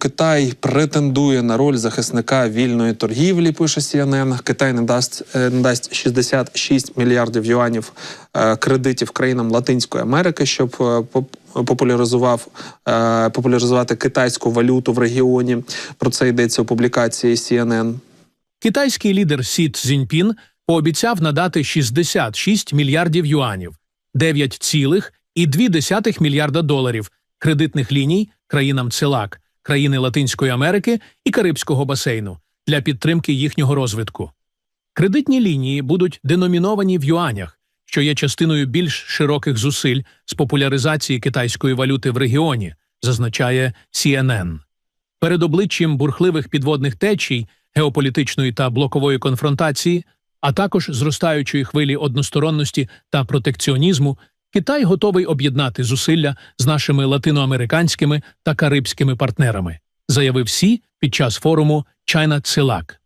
Китай претендує на роль захисника вільної торгівлі. Пише CNN. Китай не дасть е, не дасть 66 мільярдів юанів е, кредитів країнам Латинської Америки, щоб е, популяризував популяризувати китайську валюту в регіоні. Про це йдеться у публікації CNN. Китайський лідер Сі Цзіньпін пообіцяв надати 66 мільярдів юанів, 9,2 мільярда доларів кредитних ліній країнам ЦЕЛАК, країни Латинської Америки і Карибського басейну для підтримки їхнього розвитку. Кредитні лінії будуть деноміновані в юанях, що є частиною більш широких зусиль з популяризації китайської валюти в регіоні, зазначає CNN. Перед обличчям бурхливих підводних течій, геополітичної та блокової конфронтації, а також зростаючої хвилі односторонності та протекціонізму, Китай готовий об'єднати зусилля з нашими латиноамериканськими та карибськими партнерами, заявив Сі під час форуму China CELAC.